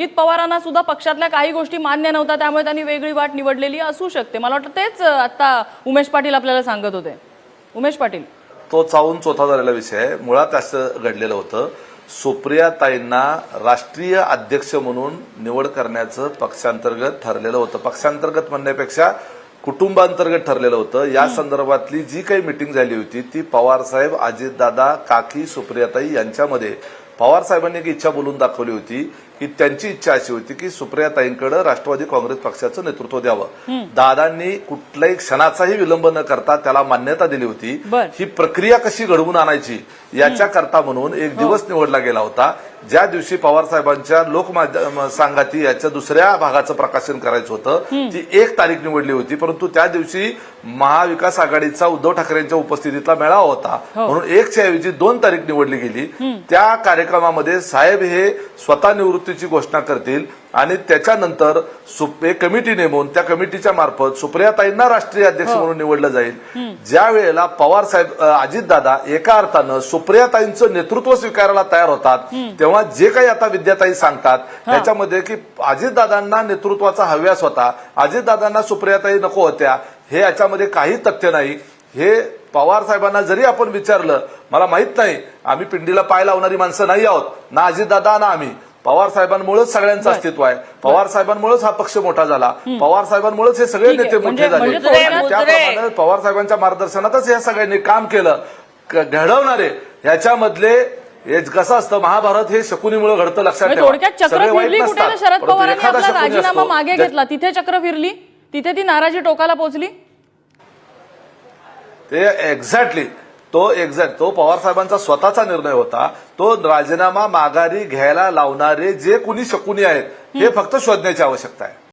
अजित पवारांना सुद्धा पक्षातल्या काही गोष्टी मान्य नव्हत्या त्यामुळे त्यांनी वेगळी वाट निवडलेली असू शकते. मला वाटतं तेच आता उमेश पाटील आपल्याला सांगत होते. उमेश पाटील. तो चावून चोथा झालेला विषय आहे. मुळात असं घडलेलं होतं. सुप्रियाताईंना राष्ट्रीय अध्यक्ष म्हणून निवड करण्याचं पक्षांतर्गत ठरलेलं होतं. पक्षांतर्गत म्हणण्यापेक्षा कुटुंबांतर्गत ठरलेलं होतं. या संदर्भातली जी काही मिटिंग झाली होती ती पवारसाहेब अजितदादा काकी सुप्रियाताई यांच्यामध्ये पवार साहेबांनी एक इच्छा बोलून दाखवली होती की त्यांची इच्छा अशी होती की सुप्रियाताईंकडे राष्ट्रवादी काँग्रेस पक्षाचं नेतृत्व द्यावं. दादांनी कुठल्याही क्षणाचाही विलंब न करता त्याला मान्यता दिली होती. ही प्रक्रिया कशी घडवून आणायची याच्या करता म्हणून एक दिवस निवडला गेला होता. ज्या दिवशी पवार साहेबांच्या लोकमाध्यम सांगाती याच्या दुसऱ्या भागाचं प्रकाशन करायचं होतं ती एक तारीख निवडली होती. परंतु त्या दिवशी महाविकास आघाडीचा उद्धव ठाकरेंच्या उपस्थितीतला मेळावा होता. म्हणून एकच्या ऐवजी दोन तारीख निवडली गेली. त्या कार्यक्रमामध्ये साहेब हे स्वतः निवृत्तीची घोषणा करतील आणि त्याच्यानंतर एक कमिटी नेमून त्या कमिटीच्या मार्फत सुप्रियाताईंना राष्ट्रीय अध्यक्ष म्हणून निवडलं जाईल. ज्या वेळेला पवार साहेब अजितदादा एका अर्थानं सुप्रियाताईंचं नेतृत्व स्वीकारायला तयार होतात तेव्हा जे काही आता विद्याताई सांगतात त्याच्यामध्ये की अजितदादांना नेतृत्वाचा हव्यास होता अजितदादांना सुप्रियाताई नको होत्या हे याच्यामध्ये काही तथ्य नाही. हे पवार साहेबांना जरी आपण विचारलं मला माहीत नाही आम्ही पिंडीला पाय लावणारी माणसं नाही आहोत ना अजितदादा ना आम्ही. पवार साहेबांमुळेच सगळ्यांचं अस्तित्व आहे. पवार साहेबांमुळेच हा पक्ष मोठा झाला. पवार साहेबांमुळेच हे सगळे. नेते मोठे म्हणजे- झाले. म्हणजे त्याप्रमाणे पवार साहेबांच्या मार्गदर्शनातच या सगळ्यांनी काम केलं. घडवणारे ह्याच्यामधले हे कसं असतं महाभारत हे शकुनीमुळे घडतं लक्षात म्हणजे थोडक्यात चक्र फिरली कुठे शरद पवारांनी आपला राजीनामा. मागे घेतला. तिथे चक्र फिरली? तिथे ती नाराजी टोकाला पोहोचली ते एक्झॅक्टली तो एक्झॅक्ट तो पवार साहेबांचा स्वतःचा निर्णय होता. तो राजीनामा माघारी घ्यायला लावणारे जे कुणी शकुनी आहेत हे फक्त शोधण्याची आवश्यकता आहे.